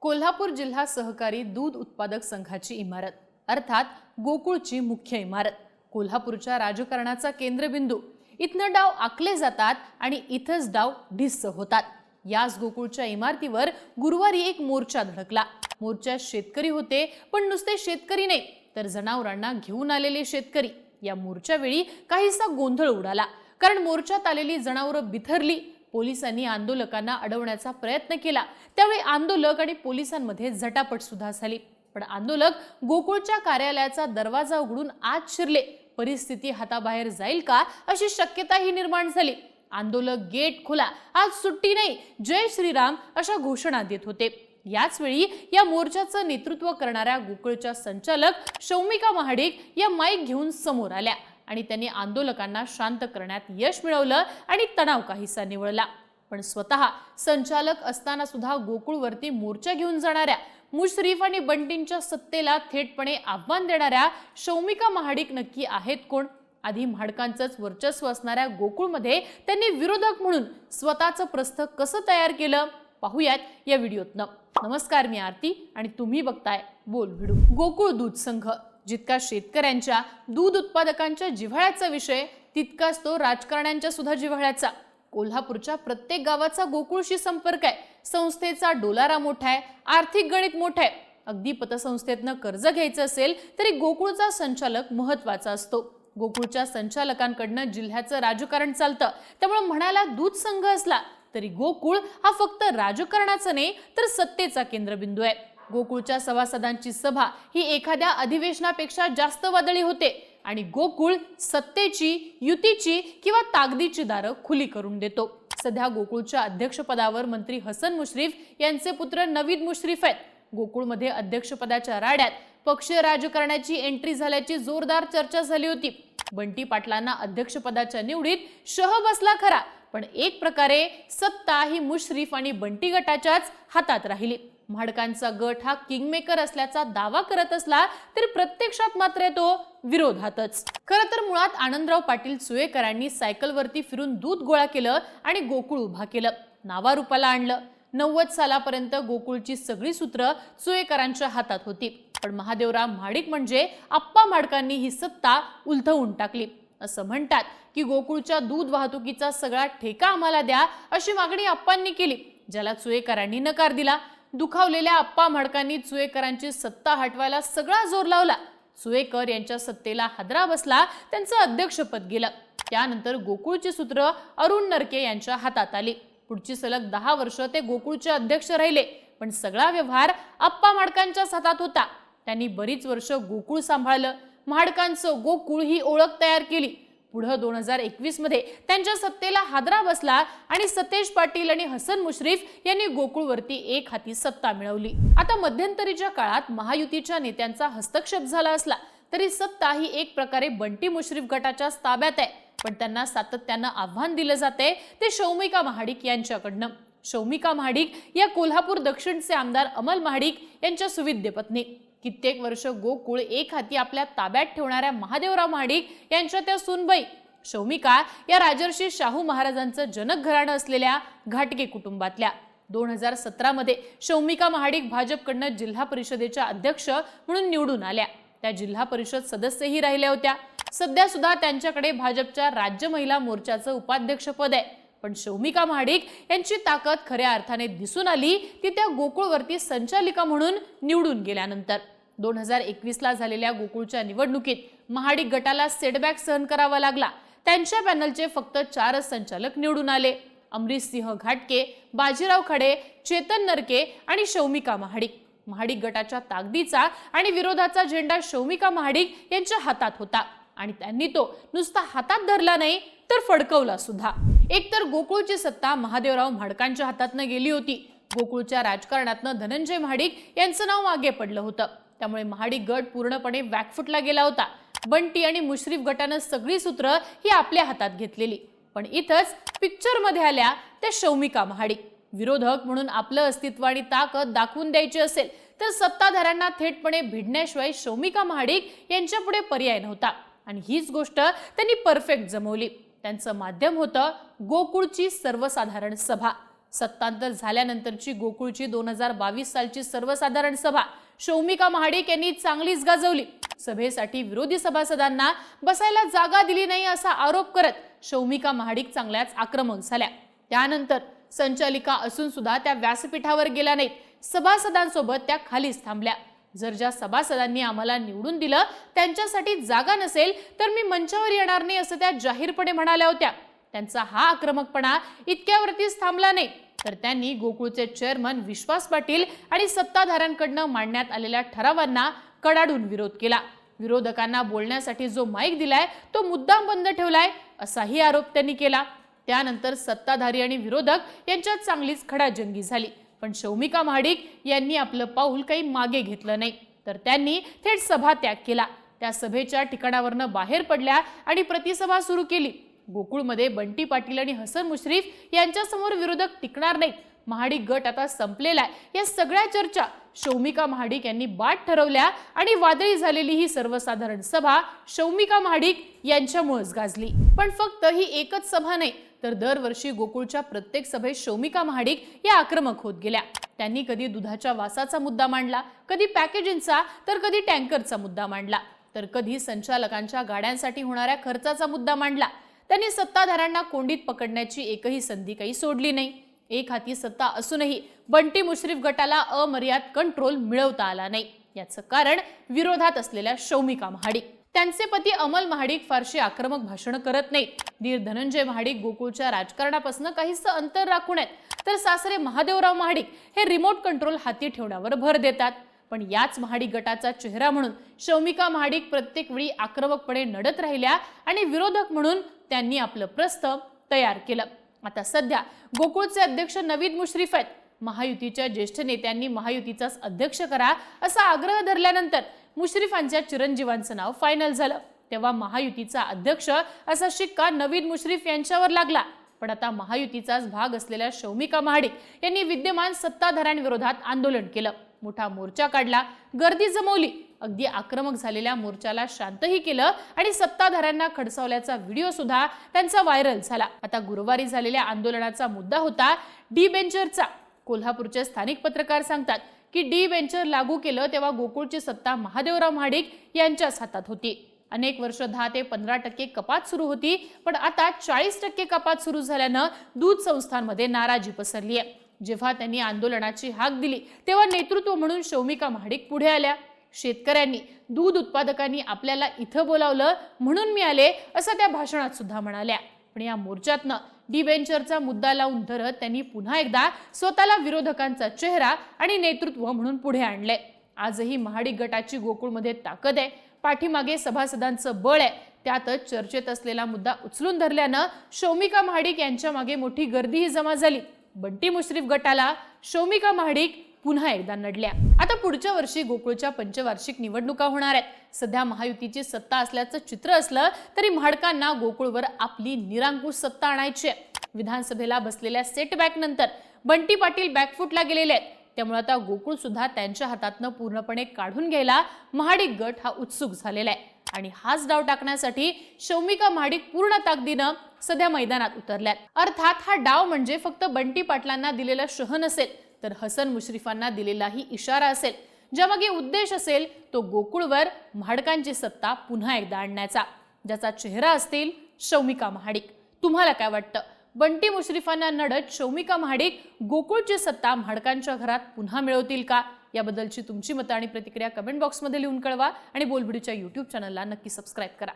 कोल्हापूर जिल्हा सहकारी दूध उत्पादक संघाची इमारत अर्थात गोकुळची मुख्य इमारत. कोल्हापूरच्या राजकारणाचा केंद्रबिंदू. इथनं डाव आखले जातात आणि इथंच डाव ढिस्स होतात. याच गोकुळच्या इमारतीवर गुरुवारी एक मोर्चा धडकला. मोर्चात शेतकरी होते पण नुसते शेतकरी नाही तर जनावरांना घेऊन आलेले शेतकरी. या मोर्चावेळी काहीसा गोंधळ उडाला. कारण मोर्चात आलेली जनावरं बिथरली पोलिसांनी आंदोलकांना अडवण्याचा प्रयत्न केला. त्यावेळी आंदोलक आणि पोलिसांमध्ये झटापट सुद्धा झाली. पण आंदोलक गोकुळच्या कार्यालयाचा दरवाजा उघडून आत शिरले. परिस्थिती हाताबाहेर जाईल का अशी शक्यताही निर्माण झाली. आंदोलक गेट खुला. आज सुट्टी नाही. जय श्रीराम अशा घोषणा देत होते. याच वेळी या मोर्चाचं नेतृत्व करणाऱ्या गोकुळच्या संचालक शौमिका महाडिक या माईक घेऊन समोर आल्या. आणि त्यांनी आंदोलकांना शांत करण्यात यश मिळवलं आणि तणाव काहीसा निवळला. पण स्वतः संचालक असताना सुद्धा गोकुळवरती मोर्चा घेऊन जाणाऱ्या मुश्रीफ आणि बंटींच्या सत्तेला थेटपणे आव्हान देणाऱ्या शौमिका महाडिक नक्की आहेत कोण? आधी म्हाडकांचंच वर्चस्व असणाऱ्या गोकुळमध्ये त्यांनी विरोधक म्हणून स्वतःचं प्रस्थ कसं तयार केलं? पाहूयात या व्हिडिओतनं. नमस्कार मी आरती आणि तुम्ही बघताय बोल भिडू गोकुळ दूध संघ. जितका शेतकऱ्यांच्या दूध उत्पादकांच्या जिव्हाळ्याचा विषय तितकाच तो राजकारण्यांच्या सुद्धा जिव्हाळ्याचा. कोल्हापूरच्या प्रत्येक गावाचा गोकुळशी संपर्क आहे. संस्थेचा डोलारा मोठा आहे. आर्थिक गणित मोठं आहे. अगदी पतसंस्थेतनं कर्ज घ्यायचं असेल तरी गोकुळचा संचालक महत्त्वाचा असतो. गोकुळच्या संचालकांकडनं जिल्ह्याचं राजकारण चालतं. त्यामुळे म्हणाला दूध संघ असला तरी गोकुळ हा फक्त राजकारणाचा नाही तर सत्तेचा केंद्रबिंदू आहे. गोकुळच्या सभासदांची सभा ही एखाद्या अधिवेशनापेक्षा जास्त वादळी होते आणि गोकुळ सत्तेची युतीची किंवा ताकदीची दारं खुली करून देतो. सध्या गोकुळच्या अध्यक्षपदावर मंत्री हसन मुश्रीफ यांचे पुत्र नवीद मुश्रीफ आहेत. गोकुळमध्ये अध्यक्षपदाच्या राड्यात पक्षीय राजकारणाची एंट्री झाल्याची जोरदार चर्चा झाली होती. बंटी पाटलांना अध्यक्षपदाच्या निवडीत शह बसला खरा पण एक प्रकारे सत्ता ही मुश्रीफ आणि बंटी गटाच्याच हातात राहिली. म्हाडकांचा गट हा किंगमेकर असल्याचा दावा करत असला तरी प्रत्यक्षात मात्र तो विरोधातच. खरं तर मुळात आनंदराव पाटील सुयेकरांनी सायकलवरती फिरून दूध गोळा केलं आणि गोकुळ उभा केलं. नावारूपाला आणलं. नव्वद सालापर्यंत गोकुळची सगळी सूत्र सुयेकरांच्या हातात होती. पण महादेवराव म्हाडिक म्हणजे आप्पा म्हाडकांनी ही सत्ता उलथवून टाकली. असं म्हणतात की गोकुळच्या दूध वाहतुकीचा सगळा ठेका आम्हाला द्या अशी मागणी आप्पांनी केली ज्याला चुयेकरांनी नकार दिला. दुखावलेल्या आप्पा म्हाडकांनी चुएकरांची सत्ता हटवायला सगळा जोर लावला. चुएकर यांच्या सत्तेला हादरा बसला त्यांचं अध्यक्षपद गेलं. त्यानंतर गोकुळची सूत्र अरुण नरके यांच्या हातात आली. पुढची सलग दहा वर्ष ते गोकुळचे अध्यक्ष राहिले पण सगळा व्यवहार आप्पा म्हाडकांच्याच हातात होता. त्यांनी बरीच वर्ष गोकुळ सांभाळलं. म्हाडकांचं गोकुळ ही ओळख तयार केली. पुढं दोन हजार एकवीसमध्ये त्यांच्या सत्तेला हादरा बसला आणि सतेज पाटील आणि हसन मुश्रीफ यांनी गोकुळवरती एक हाती सत्ता मिळवली. आता मध्यंतरीच्या काळात महायुतीच्या नेत्यांचा हस्तक्षेप झाला असला तरी सत्ता ही एक प्रकारे बंटी मुश्रीफ गटाच्या ताब्यात आहे. पण त्यांना सातत्यानं आव्हान दिलं जाते ते शौमिका महाडिक यांच्याकडनं. शौमिका महाडिक या कोल्हापूर दक्षिणचे आमदार अमल महाडिक यांच्या सुविद्य पत्नी. कित्येक वर्ष गोकुळ एक हाती आपल्या ताब्यात ठेवणाऱ्या महादेवराव महाडिक यांच्या त्या सुनबाई शौमिका या राजर्षी शाहू महाराजांचं जनक घराणं असलेल्या घाटगे कुटुंबातल्या. दोन हजार सतरामध्ये शौमिका महाडिक भाजपकडनं जिल्हा परिषदेच्या अध्यक्ष म्हणून निवडून आल्या. त्या जिल्हा परिषद सदस्यही राहिल्या होत्या. सध्या सुद्धा त्यांच्याकडे भाजपच्या राज्य महिला मोर्चाचं उपाध्यक्षपद आहे. पण शौमिका महाडिक यांची ताकद खऱ्या अर्थाने दिसून आली ती त्या गोकुळवरती संचालिका म्हणून निवडून गेल्यानंतर. दोन हजार एकवीसला झालेल्या गोकुळच्या निवडणुकीत महाडिक गटाला सेटबॅक सहन करावा लागला. त्यांच्या पॅनलचे फक्त चारच संचालक निवडून आले. अमरीश सिंह घाटके बाजीराव खडे चेतन नरके आणि शौमिका महाडिक. महाडिक गटाच्या ताकदीचा आणि विरोधाचा झेंडा शौमिका महाडिक यांच्या हातात होता आणि त्यांनी तो नुसता हातात धरला नाही तर फडकवला सुद्धा. एकतर गोकुळची सत्ता महादेवराव म्हाडकांच्या हातातनं गेली होती. गोकुळच्या राजकारणातनं धनंजय महाडिक यांचं नाव मागे पडलं होतं. त्यामुळे महाडिक गट पूर्णपणे वॅकफुटला गेला होता. बंटी आणि मुश्रीफ गटानं सगळी सूत्र ही आपल्या हातात घेतलेली. पण इथंच पिक्चरमध्ये आल्या त्या शौमिका महाडिक. विरोधक म्हणून आपलं अस्तित्व आणि ताकद दाखवून द्यायची असेल तर सत्ताधाऱ्यांना थेटपणे भिडण्याशिवाय शौमिका महाडिक यांच्यापुढे पर्याय नव्हता. आणि हीच गोष्ट त्यांनी परफेक्ट जमवली. त्यांचं माध्यम होतं गोकुळची सर्वसाधारण सभा. सत्तांतर झाल्यानंतरची गोकुळची दोन हजार बावीस सालची सर्वसाधारण सभा. शौमिका महाडिक यांनी चांगलीच गाजवली. सभेसाठी विरोधी सभासदांना बसायला जागा दिली नाही असा आरोप करत शौमिका महाडिक चांगल्याच आक्रमक झाल्या. त्यानंतर संचालिका असून सुद्धा त्या व्यासपीठावर गेल्या नाहीत. सभासदांसोबत त्या खालीच थांबल्या. जर ज्या सभासदांनी आम्हाला निवडून दिलं त्यांच्यासाठी जागा नसेल तर मी मंचावर येणार नाही असं त्या जाहीरपणे म्हणाल्या होत्या. त्यांचा हा आक्रमकपणा इतक्यावरतीच थांबला नाही. तर त्यांनी गोकुळचे चेअरमन विश्वास पाटील आणि सत्ताधाऱ्यांकडनं मांडण्यात आलेल्या ठरावांना कडाडून विरोध केला. विरोधकांना बोलण्यासाठी जो माईक दिलाय तो मुद्दाम बंद ठेवलाय असाही आरोप त्यांनी केला. त्यानंतर सत्ताधारी आणि विरोधक यांच्यात चांगलीच खडाजंगी झाली. पण शौमिका महाडिक यांनी आपलं पाऊल काही मागे घेतलं नाही. तर त्यांनी थेट सभा त्याग केला. त्या सभेच्या ठिकाणावरनं बाहेर पडल्या आणि प्रतिसभा सुरू केली. गोकुळमध्ये बंटी पाटील आणि हसन मुश्रीफ यांच्यासमोर विरोधक टिकणार नाहीत. महाडिक गट आता संपलेला आहे. या सगळ्या चर्चा शौमिका महाडिक यांनी बाट ठरवल्या आणि वादळी झालेली ही सर्वसाधारण सभा शौमिका महाडिक यांच्यामुळेच गाजली. पण फक्त ही एकच सभा नाही तर दरवर्षी गोकुळच्या प्रत्येक सभेत शौमिका महाडिक या आक्रमक होत गेल्या. त्यांनी कधी दुधाच्या वासाचा मुद्दा मांडला कधी पॅकेजिंगचा तर कधी टँकरचा मुद्दा मांडला. तर कधी संचालकांच्या गाड्यांसाठी होणाऱ्या खर्चाचा मुद्दा मांडला. त्यांनी सत्ताधाऱ्यांना कोंडीत पकडण्याची एकही संधी काही सोडली नाही. एक हाती सत्ता असूनही बंटी मुश्रीफ गटाला अमर्याद कंट्रोल मिळवता आला नाही. याचं कारण विरोधात असलेल्या शौमिका महाडिक. त्यांचे पती अमल महाडिक फारशी आक्रमक भाषण करत नाहीत. धीर धनंजय महाडिक गोकुळच्या राजकारणापासून काहीसं अंतर राखून आहेत तर सासरे महादेवराव महाडिक हे रिमोट कंट्रोल हाती ठेवण्यावर भर देतात. पण याच महाडिक गटाचा चेहरा म्हणून शौमिका महाडिक प्रत्येक वेळी आक्रमकपणे नडत राहिल्या आणि विरोधक म्हणून त्यांनी आपलं प्रस्थ तयार केलं. आता सध्या गोकुळचे अध्यक्ष नवीद मुश्रीफ आहेत. महायुतीच्या ज्येष्ठ नेत्यांनी महायुतीचाच अध्यक्ष करा असा आग्रह धरल्यानंतर मुश्रीफांच्या चिरंजीवांचं नाव फायनल झालं तेव्हा महायुतीचा अध्यक्ष असा शिक्का नवीन मुश्रीफ यांच्यावर लागला. पण आता महायुतीचाच भाग असलेल्या शौमिका महाडिक यांनी विद्यमान सत्ताधाऱ्यांविरोधात आंदोलन केलं. मोठा मोर्चा काढला गर्दी जमवली. अगदी आक्रमक झालेल्या मोर्चाला शांतही केलं आणि सत्ताधाऱ्यांना खडसावल्याचा व्हिडिओ सुद्धा त्यांचा व्हायरल झाला. आता गुरुवारी झालेल्या आंदोलनाचा मुद्दा होता डी बेंचरचा. कोल्हापूरचे स्थानिक पत्रकार सांगतात की डी वेंचर लागू केलं तेव्हा गोकुळची सत्ता महादेवराव महाडिक यांच्याच हातात होती. अनेक वर्ष दहा ते पंधरा टक्के कपात सुरू होती पण आता चाळीस टक्के कपात सुरू झाल्यानं दूध संस्थांमध्ये नाराजी पसरली आहे जेव्हा त्यांनी आंदोलनाची हाक दिली तेव्हा नेतृत्व म्हणून शौमिका महाडिक पुढे आल्या. शेतकऱ्यांनी दूध उत्पादकांनी आपल्याला इथं बोलावलं म्हणून मी आले असं त्या भाषणात सुद्धा म्हणाल्या. पण या मोर्चातनं डिबेंचरचा मुद्दा लावून धरत त्यांनी पुन्हा एकदा स्वतःला विरोधकांचा चेहरा आणि नेतृत्व म्हणून पुढे आणले. आजही महाडिक गटाची गोकुळमध्ये ताकद आहे. पाठीमागे सभासदांचं बळ आहे. त्यातच चर्चेत असलेला मुद्दा उचलून धरल्यानं शौमिका महाडिक यांच्या मागे मोठी गर्दीही जमा झाली. बंटी मुश्रीफ गटाला शौमिका महाडिक पुन्हा एकदा नडल्या. आता पुढच्या वर्षी गोकुळच्या पंचवार्षिक निवडणुका होणार आहेत. सध्या महायुतीची सत्ता असल्याचं चित्र असलं तरी म्हाडकांना गोकुळवर आपली निरांकुश सत्ता आणायची आहे. विधानसभेला बसलेल्या सेटबॅक नंतर बंटी पाटील बॅकफुटला गेलेले आहेत. त्यामुळे आता गोकुळ सुद्धा त्यांच्या हातातनं पूर्णपणे काढून घ्यायला महाडिक गट हा उत्सुक झालेला आहे. आणि हाच डाव टाकण्यासाठी शौमिका महाडिक पूर्ण ताकदीनं सध्या मैदानात उतरल्यात अर्थात हा डाव म्हणजे फक्त बंटी पाटलांना दिलेला शह नसेल तर हसन मुश्रीफांना दिलेलाही इशारा असेल. ज्यामागे उद्देश असेल तो गोकुळवर म्हाडकांची सत्ता पुन्हा एकदा आणण्याचा. ज्याचा चेहरा असतील शौमिका महाडिक. तुम्हाला काय वाटतं? बंटी मुश्रीफांना नडत शौमिका महाडिक गोकुळची सत्ता म्हाडकांच्या घरात पुन्हा मिळवतील का? याबद्दलची तुमची मतं आणि प्रतिक्रिया कमेंट बॉक्समध्ये लिहून कळवा आणि बोलबिडीच्या यूट्यूब चॅनलला नक्की सबस्क्राईब करा.